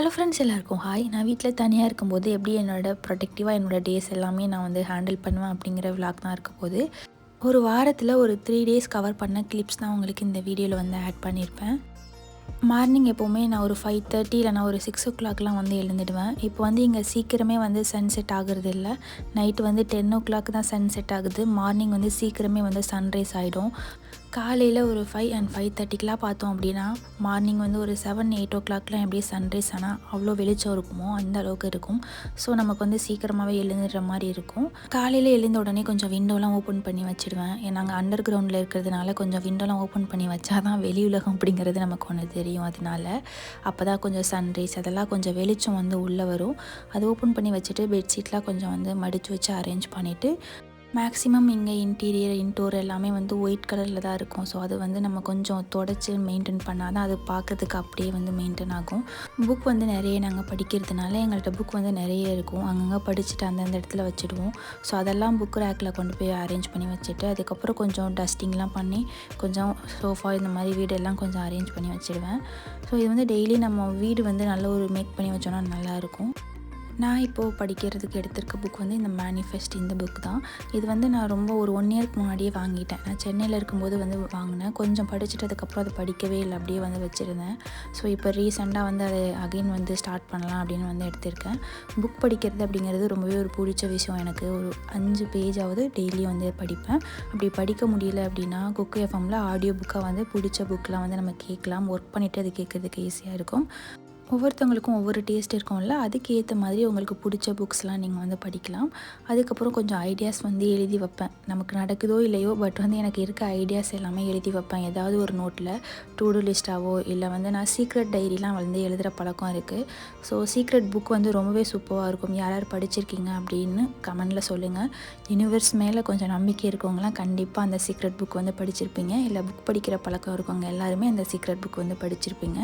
Hello friends எல்லாருக்கும் hi நான் வீட்டில் தனியாக இருக்கும்போது எப்படி என்னோட ப்ரொடெக்டிவாக என்னோடய டேஸ் எல்லாமே நான் வந்து ஹேண்டில் பண்ணுவேன் அப்படிங்கிற விளாக் தான் இருக்க போது ஒரு வாரத்தில் ஒரு த்ரீ டேஸ் கவர் பண்ண கிளிப்ஸ் தான் உங்களுக்கு இந்த வீடியோவில் வந்து ஆட் பண்ணியிருப்பேன் மார்னிங் எப்போவுமே நான் ஒரு ஃபைவ் தேர்ட்டி இல்லைனா ஒரு சிக்ஸ் ஓ கிளாக்லாம் வந்து எழுந்துடுவேன். இப்போ வந்து இங்கே சீக்கிரமே வந்து சன் செட் ஆகுறது இல்லை. நைட்டு வந்து டென் ஓ கிளாக் தான் சன் செட் ஆகுது. மார்னிங் வந்து சீக்கிரமே வந்து சன்ரைஸ் ஆகிடும் காலையில் ஒரு ஃபைவ் அண்ட் ஃபைவ் தேர்ட்டிக்கெலாம் பார்த்தோம் அப்படின்னா மார்னிங் வந்து ஒரு செவன் எயிட் ஓ கிளாக்லாம் எப்படி சன்ரைஸ் ஆனால் அவ்வளோ வெளிச்சம் இருக்குமோ அந்த அளவுக்கு இருக்கும். ஸோ நமக்கு வந்து சீக்கிரமாகவே எழுந்துடுற மாதிரி இருக்கும். காலையில் எழுந்த உடனே கொஞ்சம் விண்டோலாம் ஓப்பன் பண்ணி வச்சுடுவேன். நாங்கள் அண்டர் கிரவுண்டில் இருக்கிறதுனால கொஞ்சம் விண்டோலாம் ஓப்பன் பண்ணி வச்சா தான் வெளி உலகம் அப்படிங்கிறது நமக்கு ஒன்று தெரியும் அதனால. அப்போ தான் கொஞ்சம் சன்ரைஸ் அதெல்லாம் கொஞ்சம் வெளிச்சம் வந்து உள்ளே வரும். அது ஓப்பன் பண்ணி வச்சுட்டு பெட்ஷீட்லாம் கொஞ்சம் வந்து மடித்து வச்சு அரேஞ்ச் பண்ணிவிட்டு மேக்ஸிமம் இங்கே இன்டீரியர் இன்டோர் எல்லாமே வந்து ஒயிட் கலரில் தான் இருக்கும். ஸோ அது வந்து நம்ம கொஞ்சம் தொடச்சி மெயின்டைன் பண்ணால் தான் அது பார்க்குறதுக்கு அப்படியே வந்து மெயின்டைன் ஆகும். புக் வந்து நிறைய நாங்கள் படிக்கிறதுனால எங்கள்கிட்ட புக் வந்து நிறைய இருக்கும். அங்கங்கே படிச்சுட்டு அந்தந்த இடத்துல வச்சுடுவோம். ஸோ அதெல்லாம் புக் ரேக்கில் கொண்டு போய் அரேஞ்ச் பண்ணி வச்சுட்டு அதுக்கப்புறம் கொஞ்சம் டஸ்டிங்லாம் பண்ணி கொஞ்சம் சோஃபா இந்த மாதிரி வீடெல்லாம் கொஞ்சம் அரேஞ்ச் பண்ணி வச்சுடுவேன். ஸோ இது வந்து டெய்லி நம்ம வீடு வந்து நல்ல ஒரு மேக் பண்ணி வச்சோன்னா நல்லாயிருக்கும் நான் இப்போது படிக்கிறதுக்கு எடுத்திருக்க புக் வந்து இந்த மேனிஃபெஸ்ட் இந்த புக் தான். இது வந்து நான் ரொம்ப ஒரு ஒன் இயர்க்கு முன்னாடியே வாங்கிட்டேன். நான் சென்னையில் இருக்கும்போது வந்து வாங்கினேன். கொஞ்சம் படிச்சுட்டதுக்கப்புறம் அதை படிக்கவே இல்லை. அப்படியே வந்து வச்சுருந்தேன். ஸோ இப்போ ரீசெண்டாக வந்து அதை அகைன் வந்து ஸ்டார்ட் பண்ணலாம் அப்படின்னு வந்து எடுத்திருக்கேன். புக் படிக்கிறது அப்படிங்கிறது ரொம்பவே ஒரு பிடிச்ச விஷயம். எனக்கு ஒரு அஞ்சு பேஜாவது டெய்லியும் வந்து படிப்பேன். அப்படி படிக்க முடியல அப்படின்னா குக்கு எஃப்எம்மில் ஆடியோ புக்காக வந்து பிடிச்ச புக்கெலாம் வந்து நம்ம கேட்கலாம். ஒர்க் பண்ணிவிட்டு அது கேட்குறதுக்கு ஈஸியாக இருக்கும். ஒவ்வொருத்தவங்களுக்கும் ஒவ்வொரு டேஸ்ட் இருக்கும்ல அதுக்கு ஏற்ற மாதிரி உங்களுக்கு பிடிச்ச புக்ஸ்லாம் நீங்கள் வந்து படிக்கலாம். அதுக்கப்புறம் கொஞ்சம் ஐடியாஸ் வந்து எழுதி வைப்பேன். நமக்கு நடக்குதோ இல்லையோ பட் வந்து எனக்கு இருக்க ஐடியாஸ் எல்லாமே எழுதி வைப்பேன். ஏதாவது ஒரு நோட்டில் டூடு லிஸ்ட்டாவோ இல்லை வந்து நான் சீக்ரெட் டைரிலாம் வந்து எழுதுகிற பழக்கம் இருக்குது ஸோ சீக்ரெட் புக் வந்து ரொம்பவே சூப்பராக இருக்கும். யார் யார் படிச்சிருக்கீங்க அப்படின்னு கமெண்டில் சொல்லுங்கள் யூனிவர்ஸ் மேலே கொஞ்சம் நம்பிக்கை இருக்கவங்களாம் கண்டிப்பாக அந்த சீக்ரெட் புக் வந்து படிச்சிருப்பீங்க. இல்லை புக் படிக்கிற பழக்கம் இருக்கவங்க எல்லாருமே அந்த சீக்ரெட் புக் வந்து படிச்சிருப்பீங்க.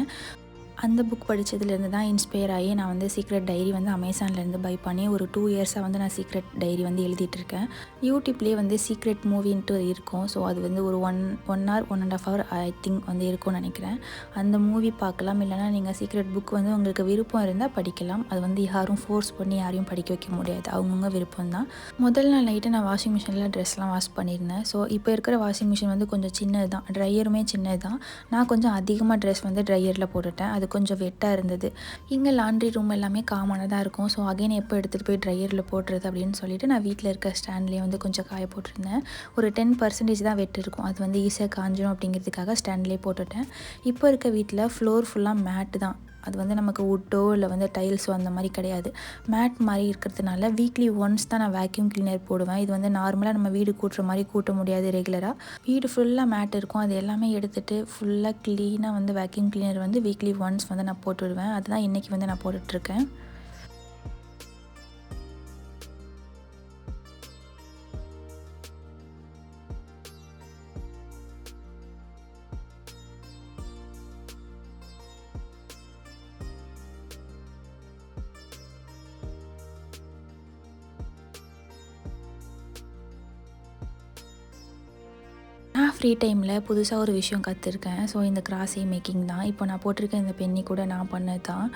அந்த புக் படித்ததுலேருந்து தான் இன்ஸ்பயர் ஆகி நான் வந்து சீக்ரெட் டைரி வந்து அமேசான்லேருந்து பை பண்ணி ஒரு டூ இயர்ஸாக வந்து நான் சீக்ரெட் டைரி வந்து எழுதிட்டு இருக்கேன் யூடியூப்லேயே வந்து சீக்ரெட் மூவின்ட்டு இருக்கும். ஸோ அது வந்து ஒரு one one hour one and half hour I think வந்து இருக்கும்னு நினைக்கிறேன். அந்த மூவி பார்க்கலாம். இல்லைனா நீங்கள் சீக்ரெட் புக் வந்து உங்களுக்கு விருப்பம் இருந்தால் படிக்கலாம். அது வந்து யாரும் ஃபோர்ஸ் பண்ணி யாரையும் படிக்க வைக்க முடியாது. அவங்கவுங்க விருப்பம் தான். முதல் நாள் நைட்டு நான் வாஷிங் மிஷினில் ட்ரெஸ்லாம் வாஷ் பண்ணியிருந்தேன். ஸோ இப்போ இருக்கிற வாஷிங் மிஷின் வந்து கொஞ்சம் சின்னது தான் ட்ரையருமே சின்னது தான் நான் கொஞ்சம் அதிகமாக ட்ரெஸ் வந்து ட்ரையரில் போட்டுட்டேன். அது கொஞ்சம் வெட்டாக இருந்தது. இங்கே லாண்ட்ரி ரூம் எல்லாமே காமனாக இருக்கும். ஸோ அகைன் எப்போ எடுத்துகிட்டு போய் ட்ரையரில் போட்டுறது அப்படின்னு சொல்லிட்டு நான் வீட்டில் இருக்க ஸ்டாண்ட்லேயே வந்து கொஞ்சம் காய போட்டிருந்தேன். ஒரு டென் பர்சன்டேஜ் தான் வெட்டு இருக்கும். அது வந்து ஈஸியாக காஞ்சிடும் அப்படிங்கிறதுக்காக ஸ்டாண்ட்லேயே போட்டுட்டேன். இப்போ இருக்க வீட்டில் ஃப்ளோர் ஃபுல்லாக மேட்டு தான். அது வந்து நமக்கு வுட்டோ இல்லை வந்து டைல்ஸோ அந்த மாதிரி கிடையாது. மேட் மாதிரி இருக்கிறதுனால வீக்லி ஒன்ஸ் தான் நான் வேக்யூம் கிளீனர் போடுவேன். இது வந்து நார்மலாக நம்ம வீடு கூட்டுற மாதிரி கூட்ட முடியாது ரெகுலராக வீடு ஃபுல்லாக மேட் இருக்கும். அது எல்லாமே எடுத்துகிட்டு ஃபுல்லாக க்ளீனாக வந்து வேக்யூம் கிளீனர் வந்து வீக்லி ஒன்ஸ் வந்து நான் போட்டு விடுவேன் அதுதான் இன்றைக்கி வந்து நான் போட்டுட்ருக்கேன். ஃப்ரீ டைமில் புதுசாக ஒரு விஷயம் கற்றுருக்கேன் ஸோ இந்த கிராஸி மேக்கிங் தான். இப்போ நான் போட்டிருக்க இந்த பெண்ணி கூட நான் பண்ணது தான்.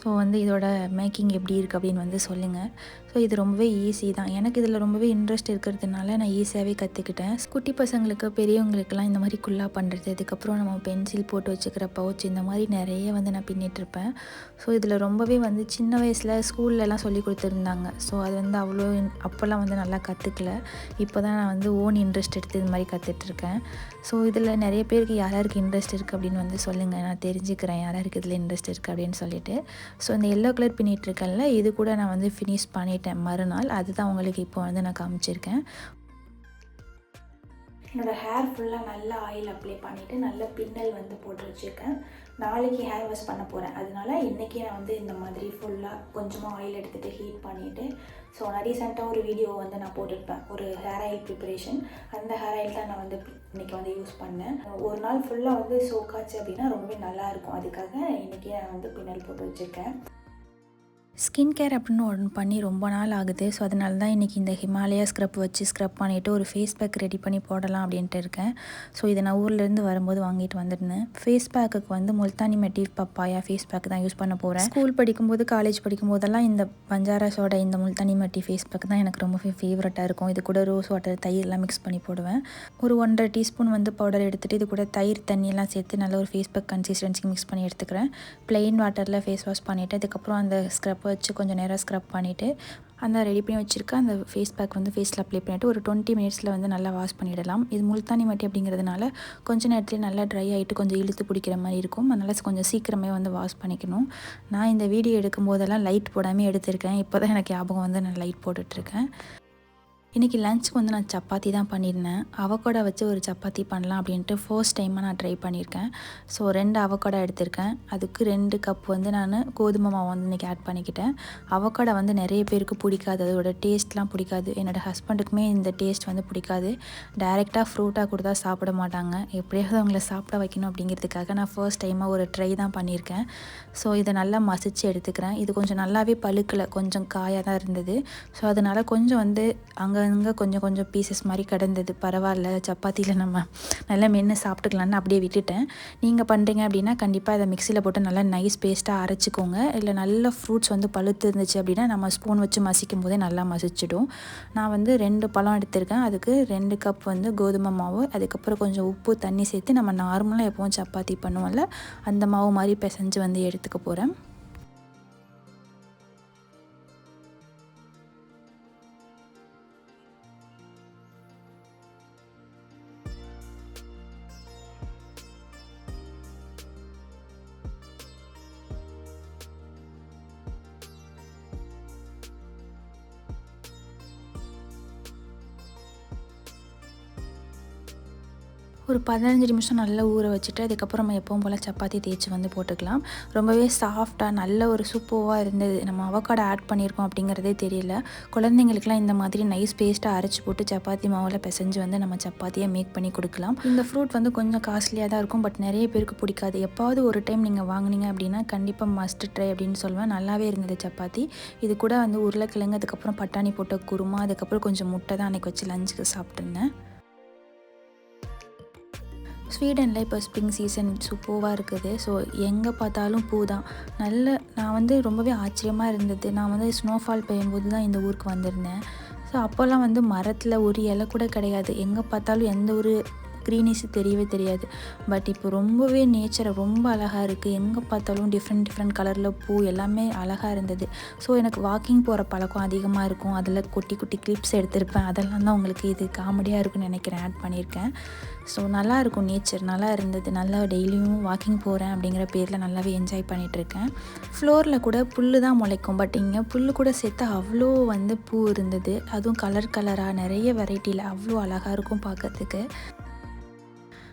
ஸோ வந்து இதோட மேக்கிங் எப்படி இருக்குது அப்படின்னு வந்து சொல்லுங்கள் ஸோ இது ரொம்பவே ஈஸி தான். எனக்கு இதில் ரொம்பவே இன்ட்ரெஸ்ட் இருக்கிறதுனால நான் ஈஸியாகவே கற்றுக்கிட்டேன் குட்டி பசங்களுக்கு பெரியவங்களுக்கெல்லாம் இந்த மாதிரி குள்ளா பண்ணுறது அதுக்கப்புறம் நம்ம பென்சில் போட்டு வச்சுக்கிற பவுச் இந்த மாதிரி நிறைய வந்து நான் பின்னிட்டுருப்பேன். ஸோ இதில் ரொம்பவே வந்து சின்ன வயசில் ஸ்கூல்லலாம் சொல்லி கொடுத்துருந்தாங்க. ஸோ அது வந்து அவ்வளோ அப்போல்லாம் வந்து நல்லா கற்றுக்கல இப்போ தான் நான் வந்து ஓன் இன்ட்ரெஸ்ட் எடுத்து இது மாதிரி கற்றுட்ருக்கேன் ஸோ இதில் நிறைய பேருக்கு யார் யாருக்கு இன்ட்ரெஸ்ட் இருக்குது அப்படின்னு வந்து சொல்லுங்கள் நான் தெரிஞ்சுக்கிறேன் யார் யாருக்கு இதில் இன்ட்ரெஸ்ட் இருக்குது அப்படின்னு சொல்லிட்டு. ஸோ இந்த எல்லோ கலர் பின்னிட்டுருக்கேன்ல இது கூட நான் வந்து ஃபினிஷ் பண்ணிட்டேன். மறுநாள் அதுதான் உங்களுக்கு இப்போ வந்து நான் காமிச்சிருக்கேன். என்னோடய ஹேர் ஃபுல்லாக நல்லா ஆயில் அப்ளை பண்ணிவிட்டு நல்ல பின்னல் வந்து போட்டு வச்சுருக்கேன். நாளைக்கு ஹேர் வாஷ் பண்ண போகிறேன் அதனால இன்றைக்கி நான் வந்து இந்த மாதிரி ஃபுல்லாக கொஞ்சமாக ஆயில் எடுத்துகிட்டு ஹீட் பண்ணிவிட்டு ஸோ நான் ரீசெண்டாக ஒரு வீடியோ வந்து நான் போட்டிருப்பேன். ஒரு ஹேர் ஆயில் ப்ரிப்பரேஷன் அந்த ஹேர் ஆயில் தான் நான் வந்து இன்றைக்கி வந்து யூஸ் பண்ணேன். ஒரு நாள் ஃபுல்லாக வந்து சோக்காச்சு அப்படின்னா ரொம்பவே நல்லாயிருக்கும் அதுக்காக இன்றைக்கி நான் வந்து பின்னல் போட்டு வச்சுருக்கேன். ஸ்கின் கேர் அப்படின்னு ஒன்று பண்ணி ரொம்ப நாள் ஆகுது. ஸோ அதனால தான் இன்றைக்கி இந்த ஹிமாலயா ஸ்க்ரப் வச்சு ஸ்க்ரப் பண்ணிவிட்டு ஒரு ஃபேஸ் பேக் ரெடி பண்ணி போடலாம் அப்படின்ட்டு இருக்கேன். ஸோ இதை நான் ஊர்லேருந்து வரும்போது வாங்கிட்டு வந்திருந்தேன். ஃபேஸ் பேக்குக்கு வந்து Multani mitti papaya face pack தான் யூஸ் பண்ண போகிறேன் ஸ்கூல் படிக்கும்போது காலேஜ் படிக்கும்போதெல்லாம் இந்த பஞ்சாராஸோட இந்த முல்தானி மெட்டி ஃபேஸ் பேக் தான் எனக்கு ரொம்ப ஃபேவரட்டாக இருக்கும். இது கூட ரோஸ் வாட்டர் தயிர்லாம் மிக்ஸ் பண்ணி போடுவேன். ஒரு ஒன்றரை டீஸ்பூன் வந்து பவுடர் எடுத்துகிட்டு இது கூட தயிர் தண்ணியெல்லாம் சேர்த்து நல்ல ஒரு ஃபேஸ் பேக் கன்சிஸ்டன்சிக்கு மிக்ஸ் பண்ணி எடுத்துக்கிறேன். ப்ளெயின் வாட்டரில் ஃபேஸ் வாஷ் பண்ணிவிட்டு அதுக்கப்புறம் அந்த ஸ்க்ரப் வச்சு கொஞ்சம் நேரம் ஸ்க்ரப் பண்ணிவிட்டு அந்த ரெடி பண்ணி வச்சுருக்க அந்த ஃபேஸ் பேக் வந்து ஃபேஸில் அப்ளை பண்ணிவிட்டு ஒரு டுவெண்ட்டி மினிட்ஸில் வந்து நல்லா வாஷ் பண்ணிடலாம். இது முல்தானி மட்டி அப்படிங்கிறதுனால கொஞ்சம் நேரத்தில் நல்லா ட்ரை ஆகிட்டு கொஞ்சம் இழுத்து பிடிக்கிற மாதிரி இருக்கும். அதனால் கொஞ்சம் சீக்கிரமே வந்து வாஷ் பண்ணிக்கணும். நான் இந்த வீடியோ எடுக்கும் போதெல்லாம் லைட் போடாமல் எடுத்திருக்கேன். இப்போ தான் எனக்கு ஞாபகம் வந்து நான் லைட் போட்டுட்ருக்கேன் இன்றைக்கி லஞ்சுக்கு வந்து நான் சப்பாத்தி தான் பண்ணியிருந்தேன். அவக்கோடா வச்சு ஒரு சப்பாத்தி பண்ணலாம் அப்படின்ட்டு ஃபர்ஸ்ட் டைமாக நான் ட்ரை பண்ணியிருக்கேன். ஸோ ரெண்டு அவக்கோடா எடுத்திருக்கேன். அதுக்கு ரெண்டு கப் வந்து நான் கோதுமை மாவு வந்து இன்றைக்கி ஆட் பண்ணிக்கிட்டேன். அவக்கோடா வந்து நிறைய பேருக்கு பிடிக்காது. அதோட டேஸ்ட்லாம் பிடிக்காது. என்னோடய ஹஸ்பண்டுக்குமே இந்த டேஸ்ட் வந்து பிடிக்காது. டைரெக்டாக ஃப்ரூட்டாக கொடுத்தா சாப்பிட மாட்டாங்க. எப்படியாவது அவங்கள சாப்பிட வைக்கணும் அப்படிங்கிறதுக்காக நான் ஃபர்ஸ்ட் டைமாக ஒரு ட்ரை தான் பண்ணியிருக்கேன். ஸோ இதை நல்லா மசிச்சு எடுத்துக்கிறேன். இது கொஞ்சம் நல்லாவே பழுக்கலை. கொஞ்சம் காயாக தான் இருந்தது. ஸோ அதனால் கொஞ்சம் வந்து அங்கே அங்கங்கே கொஞ்சம் கொஞ்சம் பீசஸ் மாதிரி கிடந்தது. பரவாயில்ல சப்பாத்தியில் நம்ம நல்லா மென்று சாப்பிட்டுக்கலான்னு அப்படியே விட்டுட்டேன். நீங்கள் பண்ணுறீங்க அப்படின்னா கண்டிப்பாக இதை மிக்சியில் போட்டு நல்லா நைஸ் பேஸ்ட்டாக அரைச்சிக்கோங்க. இல்லை நல்ல ஃப்ரூட்ஸ் வந்து பழுத்து இருந்துச்சு அப்படின்னா நம்ம ஸ்பூன் வச்சு மசிக்கும் போதே நல்லா மசிச்சிடும். நான் வந்து ரெண்டு பழம் எடுத்திருக்கேன். அதுக்கு ரெண்டு கப் வந்து கோதுமை மாவு அதுக்கப்புறம் கொஞ்சம் உப்பு தண்ணி சேர்த்து நம்ம நார்மலாக எப்போவும் சப்பாத்தி பண்ணுவோம்ல அந்த மாவு மாதிரி பிசைஞ்சு வந்து எடுத்துக்க போகிறேன் ஒரு பதினஞ்சு நிமிஷம் நல்லா ஊற வச்சுட்டு அதுக்கப்புறம் நம்ம எப்பவும் போல் சப்பாத்தி தேய்ச்சி வந்து போட்டுக்கலாம். ரொம்பவே சாஃப்டாக நல்ல ஒரு சூப்பராக இருந்தது. நம்ம அவக்காடை ஆட் பண்ணியிருக்கோம் அப்படிங்கிறதே தெரியல. குழந்தைங்களுக்குலாம் இந்த மாதிரி நைஸ் பேஸ்ட்டாக அரைச்சி போட்டு சப்பாத்தி மாவில் பிசைஞ்சு வந்து நம்ம சப்பாத்தியை மேக் பண்ணி கொடுக்கலாம். இந்த ஃப்ரூட் வந்து கொஞ்சம் காஸ்ட்லியாக தான் இருக்கும். பட் நிறைய பேருக்கு பிடிக்காது. எப்பாவது ஒரு டைம் நீங்கள் வாங்கினீங்க அப்படின்னா கண்டிப்பாக மஸ்ட் ட்ரை அப்படின்னு சொல்லுவேன். நல்லாவே இருந்தது சப்பாத்தி. இது கூட வந்து உருளைக்கிழங்கு அதுக்கப்புறம் பட்டாணி போட்ட குருமா அதுக்கப்புறம் கொஞ்சம் முட்டை தான் அன்றைக்கி வச்சு லஞ்சுக்கு சாப்பிட்டுருந்தேன். ஸ்வீடனில் இப்போ ஸ்ப்ரிங் சீசன் சூப்பராக இருக்குது. ஸோ எங்கே பார்த்தாலும் பூ தான். நல்ல நான் வந்து ரொம்பவே ஆச்சரியமாக இருந்தது. நான் வந்து ஸ்னோஃபால் பெய்யும்போது தான் இந்த ஊருக்கு வந்திருந்தேன். ஸோ அப்போல்லாம் வந்து மரத்தில் ஒரு இலை கூட கிடையாது. எங்கே பார்த்தாலும் எந்த ஒரு க்ரீனிஷ் தெரியவே தெரியாது. பட் இப்போ ரொம்பவே நேச்சரை ரொம்ப அழகாக இருக்குது எங்கே பார்த்தாலும் டிஃப்ரெண்ட் டிஃப்ரெண்ட் கலரில் பூ எல்லாமே அழகாக இருந்தது. ஸோ எனக்கு வாக்கிங் போகிற பழக்கம் அதிகமாக இருக்கும். அதில் குட்டி குட்டி கிளிப்ஸ் எடுத்திருப்பேன். அதெல்லாம் தான் உங்களுக்கு இது காமெடியாக இருக்குன்னு நினைக்கிறேன். ஆட் பண்ணியிருக்கேன். ஸோ நல்லா இருக்கும் நேச்சர் நல்லா இருந்தது. நல்லா டெய்லியும் வாக்கிங் போகிறேன் அப்படிங்கிற பேரில் நல்லாவே என்ஜாய் பண்ணிகிட்ருக்கேன் ஃப்ளோரில் கூட புல் தான் முளைக்கும். பட் இங்கே புல் கூட சேர்த்து அவ்வளோ வந்து பூ இருந்தது. அதுவும் கலர் கலராக நிறைய வெரைட்டியில் அவ்வளோ அழகாக இருக்கும் பார்க்கறதுக்கு.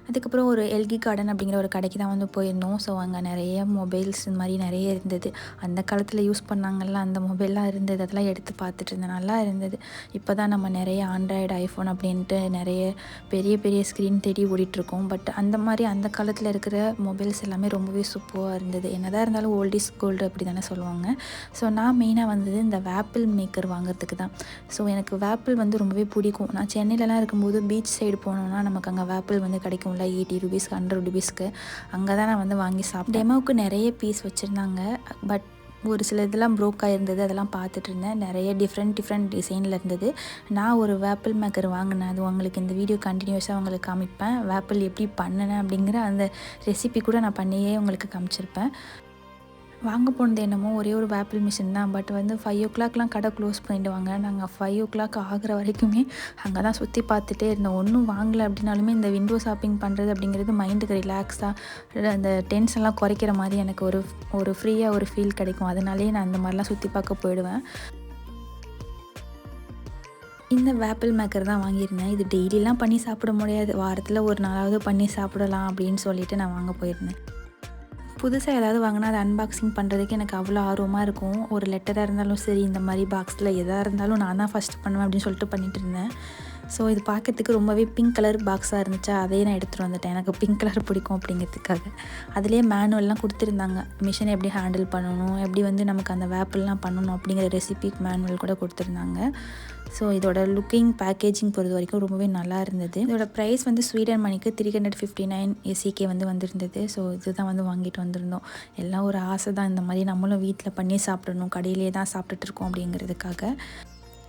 அதுக்கப்புறம் ஒரு எல்கி கார்டன் அப்படிங்கிற ஒரு கடைக்கு தான் வந்து போயிருந்தோம். ஸோ அங்கே நிறைய மொபைல்ஸ் இந்த மாதிரி நிறைய இருந்தது. அந்த காலத்தில் யூஸ் பண்ணாங்கல்ல அந்த மொபைல்லாம் இருந்தது. அதெல்லாம் எடுத்து பார்த்துட்டு இருந்தேன். நல்லா இருந்தது. இப்போ தான் நம்ம நிறைய ஆண்ட்ராய்டு ஐஃபோன் அப்படின்ட்டு நிறைய பெரிய பெரிய ஸ்க்ரீன் தேடி ஓடிட்டுருக்கோம். பட் அந்த மாதிரி அந்த காலத்தில் இருக்கிற மொபைல்ஸ் எல்லாமே ரொம்பவே சூப்பராக இருந்தது. என்னதான் இருந்தாலும் ஓல்ட் இஸ் கோல்டு அப்படி தானே சொல்லுவாங்க. ஸோ நான் மெயினாக வந்தது இந்த வேப்பிள் மேக்கர் வாங்குறதுக்கு தான். ஸோ எனக்கு வேப்பிள் வந்து ரொம்பவே பிடிக்கும். நான் சென்னையிலலாம் இருக்கும்போது பீச் சைடு போனோன்னா நமக்கு அங்கே வேப்பிள் வந்து கிடைக்கும். இருக்கும்ல எயிட்டி ருபீஸ்க்கு ஹண்ட்ரட் ருபீஸ்க்கு. அங்கே தான் நான் வந்து வாங்கி சாப்பிட்டேன். டெமோவுக்கு நிறைய பீஸ் வச்சுருந்தாங்க. பட் ஒரு சில இதெல்லாம் ப்ரோக் ஆகிருந்தது அதெல்லாம் பார்த்துட்டு இருந்தேன். நிறைய டிஃப்ரெண்ட் டிஃப்ரெண்ட் டிசைனில் இருந்தது. நான் ஒரு வேப்பிள் மேக்கர் வாங்கினேன். அது உங்களுக்கு இந்த வீடியோ கண்டினியூஸாக உங்களுக்கு காமிப்பேன். வேப்பிள் எப்படி பண்ணினேன் அப்படிங்கிற அந்த ரெசிபி கூட நான் பண்ணியே உங்களுக்கு காமிச்சிருப்பேன். வாங்க போனது என்னமோ ஒரே ஒரு வேப்பிள் மிஷின் தான். பட் வந்து ஃபைவ் ஓ கிளாக்லாம் கடை க்ளோஸ் பண்ணிவிடுவாங்க நாங்கள் ஃபைவ் ஓ கிளாக் ஆகிற வரைக்குமே அங்கே தான் சுற்றி பார்த்துட்டே இருந்தோம். ஒன்றும் வாங்கலை அப்படின்னாலுமே இந்த விண்டோ ஷாப்பிங் பண்ணுறது அப்படிங்கிறது மைண்டுக்கு ரிலாக்ஸாக அந்த டென்ஷன்லாம் குறைக்கிற மாதிரி எனக்கு ஒரு ஒரு ஃப்ரீயாக ஒரு ஃபீல் கிடைக்கும். அதனாலேயே நான் அந்த மாதிரிலாம் சுற்றி பார்க்க போயிடுவேன். இந்த வேப்பிள் மேக்கர் தான் வாங்கியிருந்தேன். இது டெய்லிலாம் பண்ணி சாப்பிட முடியாது. வாரத்தில் ஒரு நாளாவது பண்ணி சாப்பிடலாம் அப்படின்னு சொல்லிட்டு நான் வாங்க போயிருந்தேன். புதுசாக ஏதாவது வாங்கினா அதை அன்பாக்சிங் பண்ணுறதுக்கு எனக்கு அவ்வளோ ஆர்வமாக இருக்கும். ஒரு லெட்டராக இருந்தாலும் சரி இந்த மாதிரி பாக்ஸில் எதாக இருந்தாலும் நான் தான் ஃபஸ்ட்டு பண்ணுவேன் அப்படின்னு சொல்லிட்டு பண்ணிகிட்டு இருந்தேன். ஸோ இது பார்க்கறதுக்கு ரொம்பவே பிங்க் கலர் பாக்ஸாக இருந்துச்சா அதையே நான் எடுத்துகிட்டு வந்துட்டேன். எனக்கு பிங்க் கலர் பிடிக்கும் அப்படிங்கிறதுக்காக. அதுலேயே மேனுவல்லாம் கொடுத்துருந்தாங்க. மிஷினை எப்படி ஹேண்டில் பண்ணணும் எப்படி வந்து நமக்கு அந்த வேப்பிள்லாம் பண்ணணும் அப்படிங்கிற ரெசிபி மேனுவல் கூட கொடுத்துருந்தாங்க. ஸோ இதோட லுக்கிங் பேக்கேஜிங் பொறுத்த வரைக்கும் ரொம்பவே நல்லா இருந்தது. இதோட ப்ரைஸ் வந்து ஸ்வீடன் மணிக்கு three hundred fifty nine SEK வந்து வந்திருந்தது. ஸோ இதுதான் வந்து வாங்கிட்டு வந்திருந்தோம். எல்லாம் ஒரு ஆசை தான். இந்த மாதிரி நம்மளும் வீட்டில் பண்ணி சாப்பிடணும் கடையிலே தான் சாப்பிட்டுட்டு இருக்கோம் அப்படிங்கிறதுக்காக.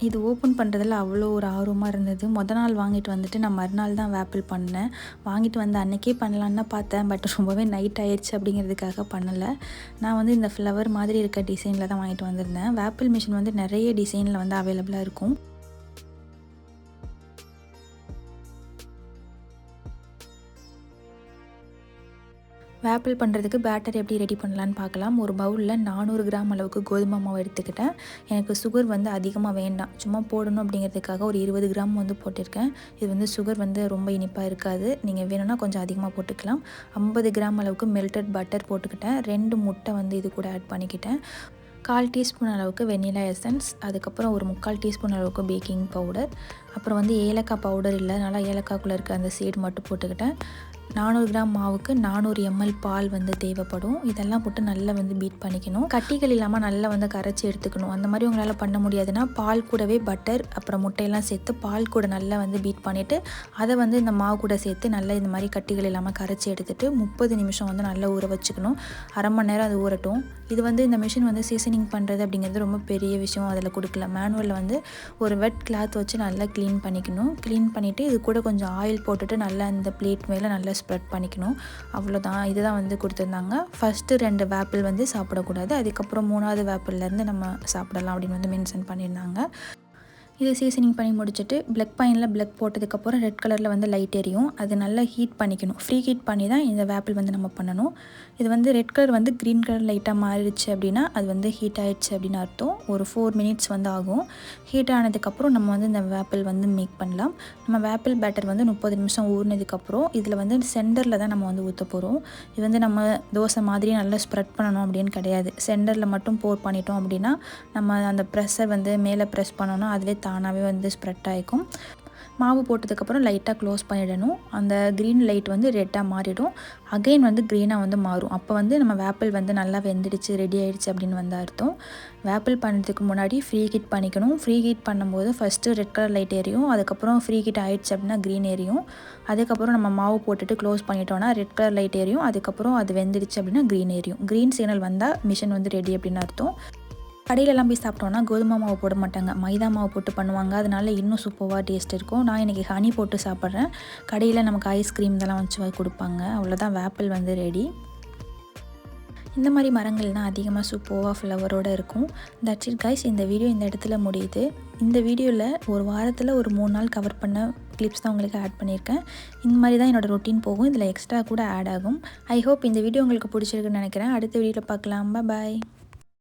இது ஓப்பன் பண்ணுறதுல அவ்வளோ ஒரு ஆர்வமாக இருந்தது. மொதல் நாள் வாங்கிட்டு வந்துட்டு நான் மறுநாள் தான் வேப்பிள் பண்ணேன். வாங்கிட்டு வந்த அன்னைக்கே பண்ணலான்னு பார்த்தேன். பட் ரொம்பவே நைட் ஆயிடுச்சு அப்படிங்கிறதுக்காக பண்ணலை. நான் வந்து இந்த ஃப்ளவர் மாதிரி இருக்க டிசைனில் தான் வாங்கிட்டு வந்திருந்தேன். வேப்பிள் மிஷின் வந்து நிறைய டிசைனில் வந்து அவைலபிளாக இருக்கும். வேப்பிள் பண்ணுறதுக்கு பேட்டர் எப்படி ரெடி பண்ணலான்னு பார்க்கலாம். ஒரு பவுலில் நானூறு கிராம் அளவுக்கு கோதுமை மாவு எடுத்துக்கிட்டேன். எனக்கு சுகர் வந்து அதிகமாக வேண்டாம். சும்மா போடணும் அப்படிங்கிறதுக்காக ஒரு இருபது கிராம் வந்து போட்டிருக்கேன். இது வந்து சுகர் வந்து ரொம்ப இனிப்பாக இருக்காது. நீங்கள் வேணும்னா கொஞ்சம் அதிகமாக போட்டுக்கலாம். ஐம்பது கிராம் அளவுக்கு மெல்டட் பட்டர் போட்டுக்கிட்டேன். ரெண்டு முட்டை வந்து இது கூட ஆட் பண்ணிக்கிட்டேன். கால் டீஸ்பூன் அளவுக்கு வெண்ணிலா எசன்ஸ் அதுக்கப்புறம் ஒரு முக்கால் டீஸ்பூன் அளவுக்கு பேக்கிங் பவுடர் அப்புறம் வந்து ஏலக்காய் பவுடர் இல்லை நல்லா ஏலக்காய்க்குள்ளே இருக்க அந்த சீடு மட்டும் போட்டுக்கிட்டேன். நானூறு கிராம் மாவுக்கு நானூறு எம்எல் பால் வந்து தேவைப்படும். இதெல்லாம் போட்டு நல்லா வந்து பீட் பண்ணிக்கணும். கட்டிகள் இல்லாமல் நல்லா வந்து கரைச்சி எடுத்துக்கணும். அந்த மாதிரி உங்களால் பண்ண முடியாதுன்னா பால் கூடவே பட்டர் அப்புறம் முட்டையெல்லாம் சேர்த்து பால் கூட நல்லா வந்து பீட் பண்ணிவிட்டு அதை வந்து இந்த மாவு கூட சேர்த்து நல்லா இந்த மாதிரி கட்டிகள் இல்லாமல் கரைச்சி எடுத்துகிட்டு முப்பது நிமிஷம் வந்து நல்லா ஊற வச்சுக்கணும். அரை மணி நேரம் அது ஊறட்டும். இது வந்து இந்த மிஷின் வந்து சீசனிங் பண்ணுறது அப்படிங்கிறது ரொம்ப பெரிய விஷயம். அதில் கொடுக்கல. மேனுவலில் வந்து ஒரு வெட் கிளாத் வச்சு நல்லா க்ளீன் பண்ணிக்கணும். க்ளீன் பண்ணிவிட்டு இது கூட கொஞ்சம் ஆயில் போட்டுட்டு நல்லா இந்த பிளேட் மேலே நல்லா ஸ்ப்ரெட் பண்ணிக்கணும். அவ்வளோதான் இதுதான் வந்து கொடுத்துருந்தாங்க. ஃபஸ்ட்டு ரெண்டு வேப்பிள் வந்து சாப்பிடக்கூடாது. அதுக்கப்புறம் மூணாவது வேப்பிள்லேருந்து நம்ம சாப்பிடலாம் அப்படின்னு வந்து மென்ஷன் பண்ணியிருந்தாங்க. இது சீசனிங் பண்ணி முடிச்சுட்டு பிளக் பாயிண்டில் பிளக் போட்டதுக்கப்புறம் ரெட் கலரில் வந்து லைட் எரியும். அது நல்லா ஹீட் பண்ணிக்கணும். ஃப்ரீ ஹீட் பண்ணி தான் இந்த வேப்பிள் வந்து நம்ம பண்ணணும். இது வந்து ரெட் கலர் வந்து க்ரீன் கலர் லைட்டாக மாறிடுச்சு அப்படின்னா அது வந்து ஹீட் ஆகிடுச்சு அப்படின்னு அர்த்தம். ஒரு ஃபோர் மினிட்ஸ் வந்து ஆகும். ஹீட் ஆனதுக்கப்புறம் நம்ம வந்து இந்த வேப்பிள் வந்து மேக் பண்ணலாம். நம்ம வேப்பிள் பேட்டர் வந்து முப்பது நிமிஷம் ஊறினதுக்கப்புறம் இதில் வந்து சென்டரில் தான் நம்ம வந்து ஊற்ற போகிறோம் இது வந்து நம்ம தோசை மாதிரி நல்லா ஸ்ப்ரெட் பண்ணணும் அப்படின்னு கிடையாது. சென்டரில் மட்டும் போர் பண்ணிட்டோம் அப்படின்னா நம்ம அந்த ப்ரெஸ்ஸை வந்து மேலே ப்ரெஸ் பண்ணோன்னா அதுவே தானாகவே வந்து ஸ்ப்ரெட் ஆகிக்கும் மாவு போட்டதுக்கப்புறம் லைட்டாக க்ளோஸ் பண்ணிடணும். அந்த க்ரீன் லைட் வந்து ரெட்டாக மாறிடும். அகைன் வந்து க்ரீனாக வந்து மாறும். அப்போ வந்து நம்ம வேப்பிள் வந்து நல்லா வெந்துடுச்சு ரெடி ஆகிடுச்சு அப்படின்னு வந்து அர்த்தம். வேப்பிள் பண்ணுறதுக்கு முன்னாடி ஃப்ரீ ஹீட் பண்ணிக்கணும். ஃப்ரீ ஹீட் பண்ணும்போது ஃபஸ்ட்டு ரெட் கலர் லைட் எரியும். அதுக்கப்புறம் ஃப்ரீ ஹீட் ஆகிடுச்சு அப்படின்னா க்ரீன் எரியும். அதுக்கப்புறம் நம்ம மாவு போட்டுட்டு க்ளோஸ் பண்ணிட்டோம்னா ரெட் கலர் லைட் எரியும். அதுக்கப்புறம் அது வெந்துடுச்சு அப்படின்னா க்ரீன் எரியும். க்ரீன் சிக்னல் வந்தால் மிஷின் வந்து ரெடி அப்படின்னு அர்த்தம். கடையிலலாம் போய் சாப்பிட்டோன்னா கோதுமை மாவு போட மாட்டாங்க. மைதா மாவு போட்டு பண்ணுவாங்க. அதனால இன்னும் சூப்பராக டேஸ்ட் இருக்கும். நான் இன்றைக்கி ஹனி போட்டு சாப்பிட்றேன். கடையில் நமக்கு ஐஸ்கிரீம் இதெல்லாம் வச்சு கொடுப்பாங்க. அவ்வளோதான் வேப்பிள் வந்து ரெடி இந்த மாதிரி மரங்கள் தான் அதிகமாக சூப்பராக ஃப்ளவரோடு இருக்கும். தட்ஸ் இட் கைஸ் இந்த வீடியோ இந்த இடத்துல முடியுது. இந்த வீடியோவில் ஒரு வாரத்தில் ஒரு மூணு நாள் கவர் பண்ண கிளிப்ஸ் தான் உங்களுக்கு ஆட் பண்ணியிருக்கேன். இந்த மாதிரி தான் என்னோடய ரொட்டீன் போகும். இதில் எக்ஸ்ட்ரா கூட ஆட் ஆகும். ஐ ஹோப் இந்த வீடியோ உங்களுக்கு பிடிச்சிருக்குன்னு நினைக்கிறேன். அடுத்த வீடியோவில் பார்க்கலாம். பாய்